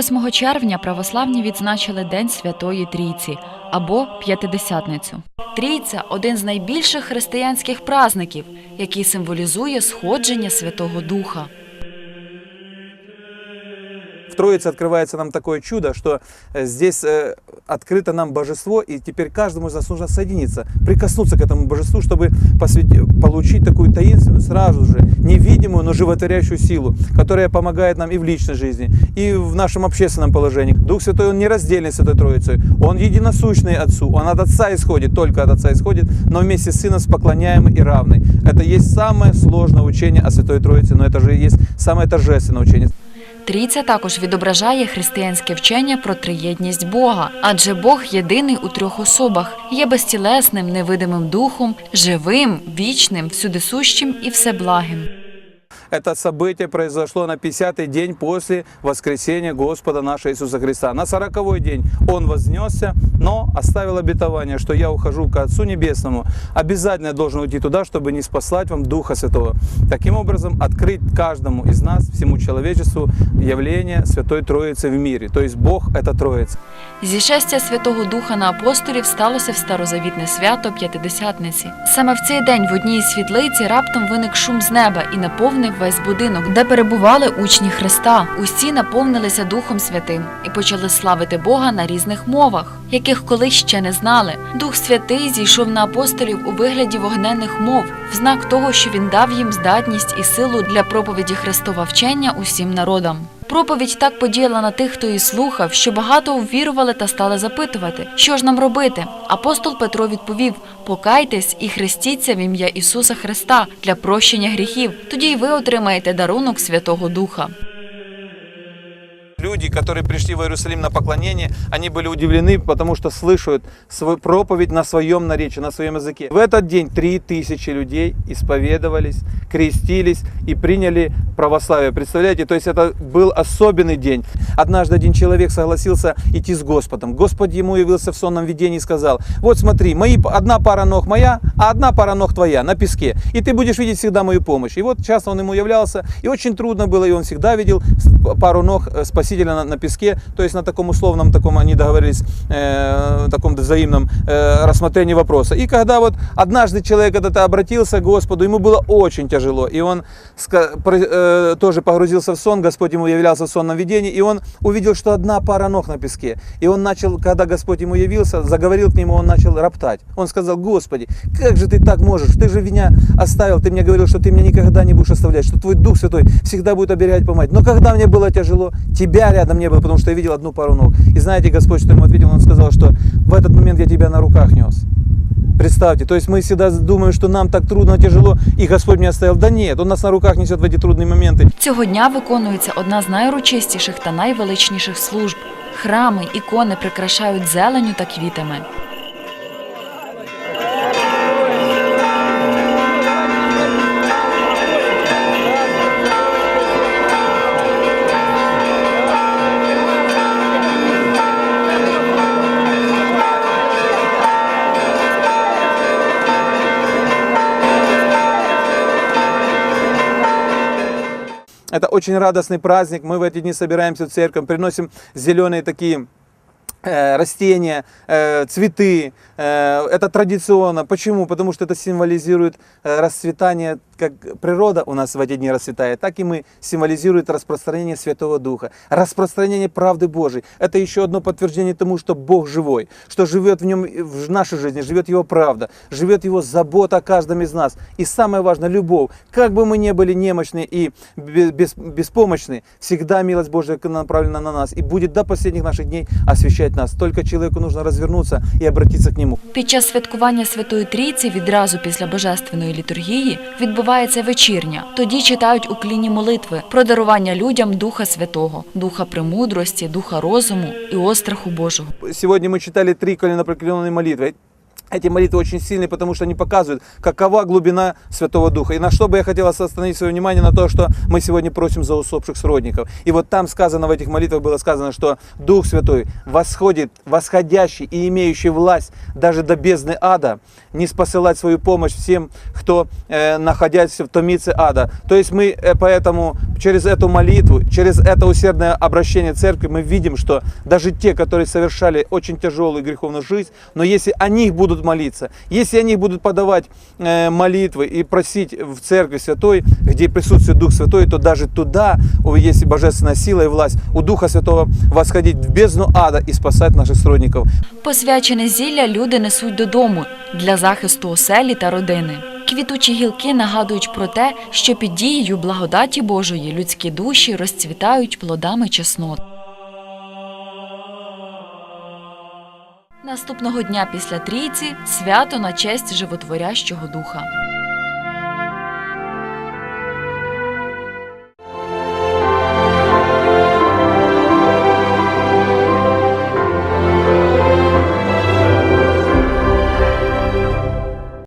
8 червня православні відзначили День Святої Трійці або П'ятидесятницю. Трійця один з найбільших християнських праздників, який символізує сходження Святого Духа. Троице открывается нам такое чудо, что э, здесь э, открыто нам божество, и теперь каждому из нас нужно соединиться, прикоснуться к этому божеству, чтобы посвяти- получить такую таинственную, сразу же, невидимую, но животворящую силу, которая помогает нам и в личной жизни, и в нашем общественном положении. Дух Святой, Он нераздельный с Святой Троицей, Он единосущный Отцу, Он от Отца исходит, только от Отца исходит, но вместе с Сыном споклоняемый и равный. Это есть самое сложное учение о Святой Троице, но это же и есть самое торжественное учение. Трійця також відображає християнське вчення про триєдність Бога, адже Бог єдиний у трьох особах, є безтілесним, невидимим духом, живим, вічним, всюдисущим і всеблагим. Это событие произошло на 50-й день после воскресения Господа нашего Иисуса Христа. На 40-й день Он вознесся, но оставил обетование, что я ухожу к Отцу Небесному. Обязательно я должен уйти туда, чтобы не спаслать вам Духа Святого. Таким образом, открыть каждому из нас, всему человечеству, явление Святой Троицы в мире. То есть Бог – это Троица. Зішестя Святого Духа на апостолів сталося в старозавітне свято П'ятидесятниці. Саме в цей день в одній із світлиці раптом виник шум з неба і наповнив весь будинок, де перебували учні Христа. Усі наповнилися Духом Святим і почали славити Бога на різних мовах, яких колись ще не знали. Дух Святий зійшов на апостолів у вигляді вогненних мов, в знак того, що він дав їм здатність і силу для проповіді Христова вчення усім народам. Проповідь так подіяла на тих, хто її слухав, що багато увірували та стали запитувати, що ж нам робити. Апостол Петро відповів: покайтесь і хрестіться в ім'я Ісуса Христа для прощення гріхів. Тоді й ви отримаєте дарунок Святого Духа. Люди, которые пришли в Иерусалим на поклонение, они были удивлены, потому что слышат свою проповедь на своем наречии, на своем языке. В этот день три тысячи людей исповедовались, крестились и приняли православие. Представляете, то есть это был особенный день. Однажды один человек согласился идти с Господом. Господь ему явился в сонном видении и сказал, вот смотри, мои, одна пара ног моя, а одна пара ног твоя на песке. И ты будешь видеть всегда мою помощь. И вот часто он ему являлся, и очень трудно было, и он всегда видел пару ног э, Спасителя на, на песке, то есть на таком условном, таком они договорились, э, таком взаимном э, рассмотрении вопроса. И когда вот однажды человек этот обратился к Господу, ему было очень тяжело, и он э, тоже погрузился в сон, Господь ему являлся в сонном видении, и он увидел, что одна пара ног на песке. И он начал, когда Господь ему явился, заговорил к нему, он начал роптать. Он сказал, Господи, как же ты так можешь? Ты же меня оставил, ты мне говорил, что ты меня никогда не будешь оставлять, что твой Дух Святой всегда будет оберегать, помогать. Но когда мне было тяжело, тебя рядом не было, потому что я видел одну пару ног. И знаете, Господь, что ему ответил? Он сказал, что в этот момент я тебя на руках нес. Представьте, то есть мы всегда думаем, что нам так трудно, тяжело, и Господь меня оставил. Да нет, Он нас на руках несет в эти трудные моменты. Цього дня виконується одна з найурочистіших та найвеличніших служб. Храми, ікони прикрашають зеленю та квітами. Это очень радостный праздник. Мы в эти дни собираемся в церковь, приносим зеленые такие э, растения, э, цветы. Э, Это традиционно. Почему? Потому что это символизирует э, расцветание, как природа у нас в эти дни расцветает, так и мы символизирует распространение Святого Духа, распространение правды Божией. Это еще одно подтверждение тому, что Бог живой, что живет в нем в нашей жизни, живет Его правда, живет Его забота о каждом из нас. И самое важное, любовь. Как бы мы ни были немощны и бе- бес- беспомощны, всегда милость Божья направлена на нас и будет до последних наших дней освещать нас. Только человеку нужно развернуться и обратиться к Нему. Під час святкування Святої Трійці відразу після божественної літургії відбувається вечірня. Тоді читають уклінні молитви про дарування людям Духа Святого, Духа премудрості, Духа розуму і остраху Божого. Сегодня мы читали три коленопреклоненные молитвы. Эти молитвы очень сильные, потому что они показывают, какова глубина Святого Духа. И на что бы я хотел остановить свое внимание, на то, что мы сегодня просим за усопших сродников. И вот там сказано, в этих молитвах было сказано, что Дух Святой восходит, восходящий и имеющий власть даже до бездны ада, не спосылать свою помощь всем, кто э, находясь в томице ада. То есть мы э, поэтому через эту молитву, через это усердное обращение церкви мы видим, что даже те, которые совершали очень тяжелую греховную жизнь, но если о них будут молиться, если они будут подавать э, молитвы и просить в церкви святой, где присутствует Дух Святой, то даже туда о, есть божественная сила и власть у Духа Святого восходить в бездну ада и спасать наших сродников. Посвячене зілля люди несуть додому для захисту оселі та родини. Квітучі гілки нагадують про те, що під дією благодаті Божої людські душі розцвітають плодами чеснот. Наступного дня після трійці свято на честь животворящого духа.